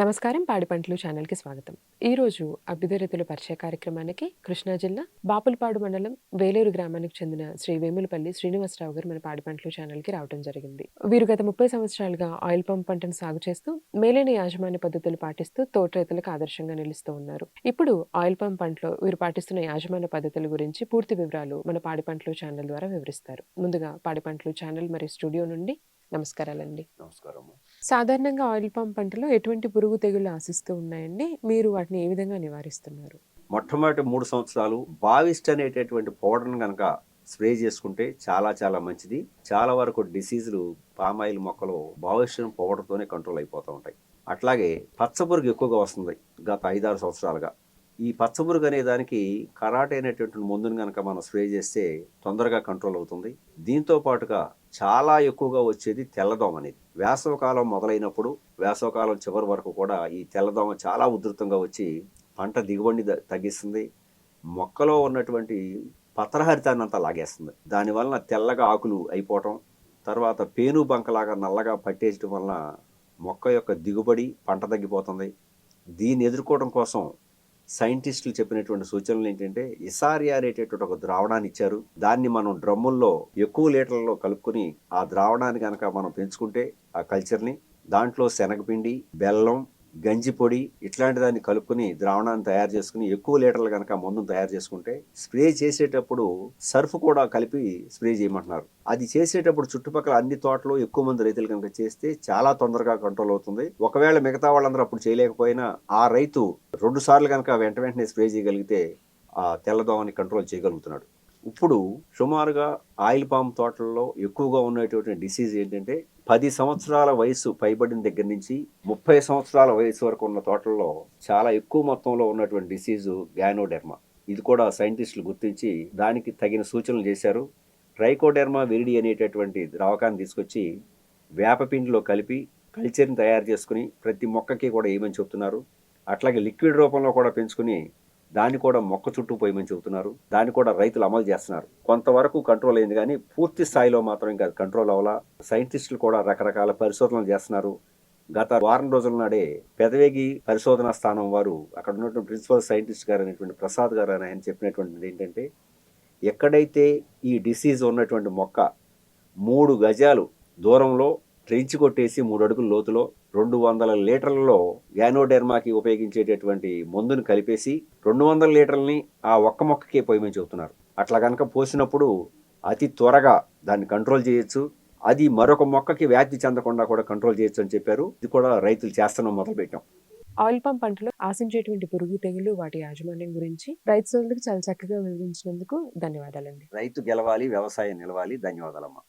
నమస్కారం పాడిపంటలు ఛానల్కి స్వాగతం. ఈ రోజు పరిచయ కార్యక్రమానికి కృష్ణా జిల్లా బాపులపాడు మండలం వేలేరు గ్రామానికి చెందిన శ్రీ వేములపల్లి శ్రీనివాసరావు గారు మన పాడిపంటలు ఛానల్కి రావడం జరిగింది. వీరు గత ముప్పై సంవత్సరాలుగా ఆయిల్ పంప్ పంటను సాగు చేస్తూ మేలైన యాజమాన్య పద్ధతులు పాటిస్తూ తోట రైతులకు ఆదర్శంగా నిలుస్తూ ఉన్నారు. ఇప్పుడు ఆయిల్ పంప్ పంటలో వీరు పాటిస్తున్న యాజమాన్య పద్ధతుల గురించి పూర్తి వివరాలు మన పాడిపంటలు ఛానల్ ద్వారా వివరిస్తారు. ముందుగా పాడిపంటలు ఛానల్ మరియు స్టూడియో నుండి నమస్కారాలండి. నమస్కారం సాధారణంగా ఆయిల్ పంప్ పంటలో ఎటువంటి పురుగు తెగులు ఆశిస్తూ ఉన్నాయండి? మీరు వాటిని ఏ విధంగా నివారిస్తున్నారు? మొట్టమొదటి మూడు సంవత్సరాలు బావిస్ట్ అనేటటువంటి పౌడర్ని కనుక స్ప్రే చేసుకుంటే చాలా చాలా మంచిది. చాలా వరకు డిసీజులు పామాయిల్ మొక్కలు బావిస్ట్ పౌడర్తోనే కంట్రోల్ అయిపోతూ ఉంటాయి. అట్లాగే పచ్చపురుగు ఎక్కువగా వస్తుంది గత ఐదారు సంవత్సరాలుగా. ఈ పచ్చపురుగు అనే దానికి కరాటే అనేటువంటి మందుని కనుక మనం స్ప్రే చేస్తే తొందరగా కంట్రోల్ అవుతుంది. దీంతో పాటుగా చాలా ఎక్కువగా వచ్చేది తెల్లదోమ అనేది. వేసవకాలం మొదలైనప్పుడు వేసవకాలం చివరి వరకు కూడా ఈ తెల్లదోమ చాలా ఉధృతంగా వచ్చి పంట దిగుబడిని తగ్గిస్తుంది. మొక్కలో ఉన్నటువంటి పత్రహరితాన్ని అంతా లాగేస్తుంది దానివలన తెల్లగా ఆకులు అయిపోవటం తర్వాత పేను బంకలాగా నల్లగా పట్టేయటం వలన మొక్క యొక్క దిగుబడి పంట తగ్గిపోతుంది. దీన్ని ఎదుర్కోవడం కోసం సైంటిస్టులు చెప్పినటువంటి సూచనలు ఏంటంటే ఇసారియా అనేటటువంటి ఒక ద్రావణాన్ని ఇచ్చారు. దాన్ని మనం డ్రమ్ముల్లో ఎక్కువ లీటర్లలో కలుపుకుని ఆ ద్రావణాన్ని కనుక మనం పెంచుకుంటే ఆ కల్చర్ని దాంట్లో శనగపిండి బెల్లం గంజి పొడి ఇట్లాంటి దాన్ని కలుపుకుని ద్రావణాన్ని తయారు చేసుకుని ఎక్కువ లీటర్లు కనుక మందును తయారు చేసుకుంటే స్ప్రే చేసేటప్పుడు సర్ఫ్ కూడా కలిపి స్ప్రే చేయమంటున్నారు. అది చేసేటప్పుడు చుట్టుపక్కల అన్ని తోటలు ఎక్కువ మంది రైతులు కనుక చేస్తే చాలా తొందరగా కంట్రోల్ అవుతుంది. ఒకవేళ మిగతా వాళ్ళందరూ అప్పుడు చేయలేకపోయినా ఆ రైతు రెండు సార్లు కనుక వెంట వెంటనే స్ప్రే చేయగలిగితే ఆ తెల్లదోమని కంట్రోల్ చేయగలుగుతున్నాడు. ఇప్పుడు సుమారుగా ఆయిల్ పామ్ తోటల్లో ఎక్కువగా ఉన్నటువంటి డిసీజ్ ఏంటంటే పది సంవత్సరాల వయసు పైబడిన దగ్గర నుంచి ముప్పై సంవత్సరాల వయసు వరకు ఉన్న తోటల్లో చాలా ఎక్కువ మొత్తంలో ఉన్నటువంటి డిసీజు గ్యానోడెర్మా. ఇది కూడా సైంటిస్టులు గుర్తించి దానికి తగిన సూచనలు చేశారు. ట్రైకోడెర్మా విరిడి అనేటటువంటి ద్రావకాన్ని తీసుకొచ్చి వేపపిండిలో కలిపి కల్చర్ని తయారు చేసుకుని ప్రతి మొక్కకి కూడా వేయమని చెబుతున్నారు. అట్లాగే లిక్విడ్ రూపంలో కూడా పెంచుకుని దాన్ని కూడా మొక్క చుట్టూ పోయమని చెబుతున్నారు. దాన్ని కూడా రైతులు అమలు చేస్తున్నారు. కొంతవరకు కంట్రోల్ అయింది. కానీ పూర్తి స్థాయిలో మాత్రం ఇంకా కంట్రోల్ అవ్వాలా. సైంటిస్టులు కూడా రకరకాల పరిశోధనలు చేస్తున్నారు. గత వారం రోజుల నాడే పెదవేగి పరిశోధనా స్థానం వారు అక్కడ ఉన్నటువంటి ప్రిన్సిపల్ సైంటిస్ట్ గారు అనేటువంటి ప్రసాద్ గారు అని ఆయన చెప్పినటువంటిది ఏంటంటే ఎక్కడైతే ఈ డిసీజ్ ఉన్నటువంటి మొక్క మూడు గజాలు దూరంలో ట్రెంచ్ కొట్టేసి మూడు అడుగుల లోతులో రెండు వందల లీటర్లలో గ్యానోడెర్మాకి ఉపయోగించేటటువంటి మందును కలిపేసి రెండు వందల లీటర్లని ఆ ఒక్క మొక్కకే పోయమని చెబుతున్నారు అట్లా కనుక పోసినప్పుడు అతి త్వరగా దాన్ని కంట్రోల్ చేయొచ్చు. అది మరొక మొక్కకి వ్యాప్తి చెందకుండా కూడా కంట్రోల్ చేయొచ్చు అని చెప్పారు. ఇది కూడా రైతులు చేస్తున్నాం మొదలుపెట్టాం. ఆయిల్ పంప్ పంటలో ఆశించేటువంటి పురుగు తెగులు వాటి యాజమాన్యం గురించి రైతు సోదరులకు చాలా చక్కగా వివరించినందుకు ధన్యవాదాలండి. రైతు గెలవాలి వ్యవసాయం నిలవాలి. ధన్యవాదాలమ్మా.